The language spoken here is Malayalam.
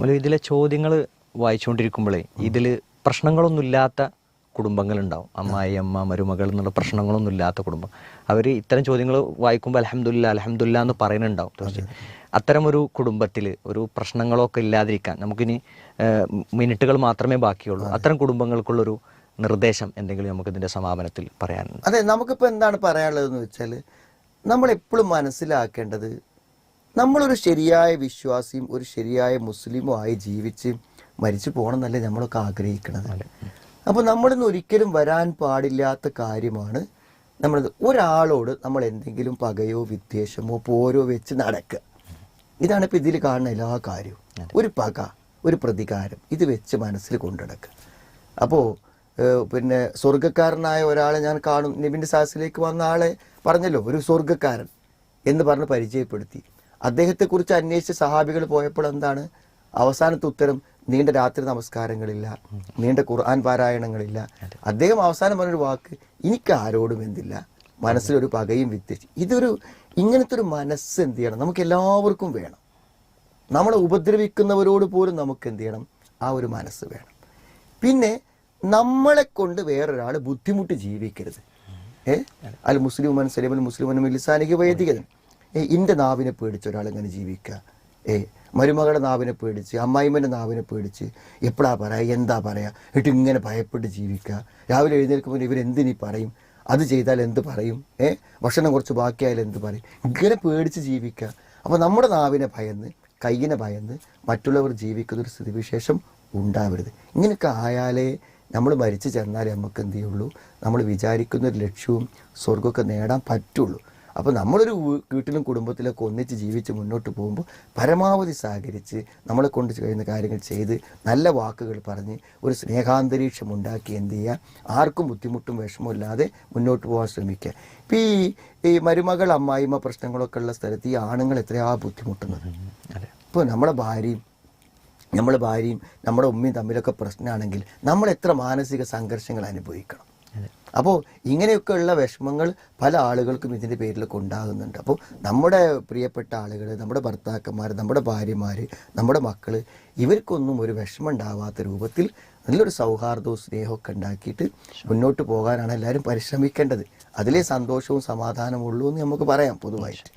മുല ഇതിലെ ചോദ്യങ്ങൾ വായിച്ചുകൊണ്ടിരിക്കുമ്പോഴേ ഇതിൽ പ്രശ്നങ്ങളൊന്നുമില്ലാത്ത കുടുംബങ്ങളുണ്ടാവും. അമ്മായി അമ്മ മരുമകൾ എന്നുള്ള പ്രശ്നങ്ങളൊന്നും ഇല്ലാത്ത കുടുംബം. അവർ ഇത്തരം ചോദ്യങ്ങൾ വായിക്കുമ്പോൾ അലഹമുല്ല അലഹമുല്ല എന്ന് പറയുന്നുണ്ടാവും. തീർച്ചയായും അത്തരം ഒരു കുടുംബത്തിൽ ഒരു പ്രശ്നങ്ങളൊക്കെ ഇല്ലാതിരിക്കാൻ നമുക്കിനി മിനിറ്റുകൾ മാത്രമേ ബാക്കിയുള്ളൂ. അത്തരം കുടുംബങ്ങൾക്കുള്ളൊരു നിർദ്ദേശം എന്തെങ്കിലും നമുക്ക് ഇതിന്റെ സമാപനത്തിൽ പറയാനുണ്ട്. അതെ നമുക്കിപ്പോൾ എന്താണ് പറയാനുള്ളതെന്ന് വെച്ചാൽ നമ്മൾ എപ്പോഴും മനസ്സിലാക്കേണ്ടത് നമ്മളൊരു ശരിയായ വിശ്വാസിയും ഒരു ശരിയായ മുസ്ലിമും ആയി ജീവിച്ച് മരിച്ചു പോകണം പോകണമെന്നല്ലേ നമ്മളൊക്കെ ആഗ്രഹിക്കണത്. അപ്പോൾ നമ്മളിന്ന് ഒരിക്കലും വരാൻ പാടില്ലാത്ത കാര്യമാണ് നമ്മൾ ഒരാളോട് നമ്മൾ എന്തെങ്കിലും പകയോ വിദ്വേഷമോ പോരോ വെച്ച് നടക്കുക. ഇതാണ് ഇപ്പൊ ഇതിൽ കാണുന്ന എല്ലാ കാര്യവും. ഒരു പക ഒരു പ്രതികാരം ഇത് വെച്ച് മനസ്സിൽ കൊണ്ടുനടക്കുക അപ്പോൾ പിന്നെ സ്വർഗക്കാരനായ ഒരാളെ ഞാൻ കാണും നിബിന്റെ സാഹസിലേക്ക് വന്ന ആളെ പറഞ്ഞല്ലോ ഒരു സ്വർഗക്കാരൻ എന്ന് പറഞ്ഞ് പരിചയപ്പെടുത്തി. അദ്ദേഹത്തെക്കുറിച്ച് അന്വേഷിച്ച സഹാബികൾ പോയപ്പോൾ എന്താണ്? അവസാനത്തെ ഉത്തരം നീണ്ട രാത്രി നമസ്കാരങ്ങളില്ല നീണ്ട ഖുർആൻ പാരായണങ്ങളില്ല. അദ്ദേഹം അവസാനം പറഞ്ഞൊരു വാക്ക് എനിക്ക് ആരോടും എന്തില്ല. മനസ്സിലൊരു പകയും വിത്തിച്ച് ഇതൊരു ഇങ്ങനത്തെ ഒരു മനസ്സ് എന്ത് ചെയ്യണം? നമുക്ക് എല്ലാവർക്കും വേണം. നമ്മളെ ഉപദ്രവിക്കുന്നവരോട് പോലും നമുക്ക് എന്ത് ചെയ്യണം? ആ ഒരു മനസ്സ് വേണം. പിന്നെ നമ്മളെ കൊണ്ട് വേറൊരാൾ ബുദ്ധിമുട്ട് ജീവിക്കരുത്. ഏ? അല്ല മുസ്ലിം മനസ്സിലും മുസ്ലിം ലിസാനിക വൈദികൻ. ഏ എന്റെ നാവിനെ പേടിച്ച് ഒരാൾ എങ്ങനെ ജീവിക്കുക ഏ മരുമകളുടെ നാവിനെ പേടിച്ച് അമ്മായിമ്മന്റെ നാവിനെ പേടിച്ച് എപ്പോഴാ പറയുക എന്താ പറയുക എന്നിട്ട് ഇങ്ങനെ ഭയപ്പെട്ട് ജീവിക്കുക രാവിലെ എഴുന്നേൽക്കുമ്പോൾ ഇവരെന്തിനീ പറയും? അത് ചെയ്താൽ എന്ത് പറയും? ഏ ഭക്ഷണം കുറച്ച് ബാക്കിയായാൽ എന്ത് പറയും? ഇങ്ങനെ പേടിച്ച് ജീവിക്കുക അപ്പോൾ നമ്മുടെ നാവിനെ ഭയന്ന് കയ്യിനെ ഭയന്ന് മറ്റുള്ളവർ ജീവിക്കുന്നൊരു സ്ഥിതിവിശേഷം ഉണ്ടാവരുത്. ഇങ്ങനെയൊക്കെ ആയാലേ നമ്മൾ മരിച്ചു ചെന്നാലേ നമുക്ക് എന്ത് ചെയ്യുള്ളൂ? നമ്മൾ വിചാരിക്കുന്നൊരു ലക്ഷ്യവും സ്വർഗമൊക്കെ നേടാൻ പറ്റുള്ളൂ. അപ്പോൾ നമ്മളൊരു വീട്ടിലും കുടുംബത്തിലൊക്കെ ഒന്നിച്ച് ജീവിച്ച് മുന്നോട്ട് പോകുമ്പോൾ പരമാവധി സഹകരിച്ച് നമ്മളെ കൊണ്ട് കഴിയുന്ന കാര്യങ്ങൾ ചെയ്ത് നല്ല വാക്കുകൾ പറഞ്ഞ് ഒരു സ്നേഹാന്തരീക്ഷം ഉണ്ടാക്കി എന്ത് ചെയ്യുക? ആർക്കും ബുദ്ധിമുട്ടും വിഷമവും ഇല്ലാതെ മുന്നോട്ട് പോകാൻ ശ്രമിക്കുക. ഇപ്പം ഈ ഈ മരുമകൾ അമ്മായിമ്മ പ്രശ്നങ്ങളൊക്കെ ഉള്ള സ്ഥലത്ത് ഈ ആണുങ്ങൾ എത്രയാ ബുദ്ധിമുട്ടുന്നത്? ഇപ്പോൾ നമ്മളെ ഭാര്യയും നമ്മളെ ഭാര്യയും നമ്മുടെ ഉമ്മയും തമ്മിലൊക്കെ പ്രശ്നമാണെങ്കിൽ നമ്മൾ എത്ര മാനസിക സംഘർഷങ്ങൾ അനുഭവിക്കണം? അപ്പോൾ ഇങ്ങനെയൊക്കെയുള്ള വിഷമങ്ങൾ പല ആളുകൾക്കും ഇതിന്റെ പേരിലൊക്കെ ഉണ്ടാകുന്നുണ്ട് അപ്പോൾ നമ്മുടെ പ്രിയപ്പെട്ട ആളുകൾ നമ്മുടെ ഭർത്താക്കന്മാർ നമ്മുടെ ഭാര്യമാർ നമ്മുടെ മക്കൾ ഇവർക്കൊന്നും ഒരു വിഷമം ഉണ്ടാവാത്ത രൂപത്തിൽ നല്ലൊരു സൗഹാർദ്ദവും സ്നേഹമൊക്കെ ഉണ്ടാക്കിയിട്ട് മുന്നോട്ട് പോകാനാണ് എല്ലാവരും പരിശ്രമിക്കേണ്ടത് അതിലേ സന്തോഷവും സമാധാനവും ഉള്ളൂ എന്ന് നമുക്ക് പറയാം പൊതുവായിട്ട്.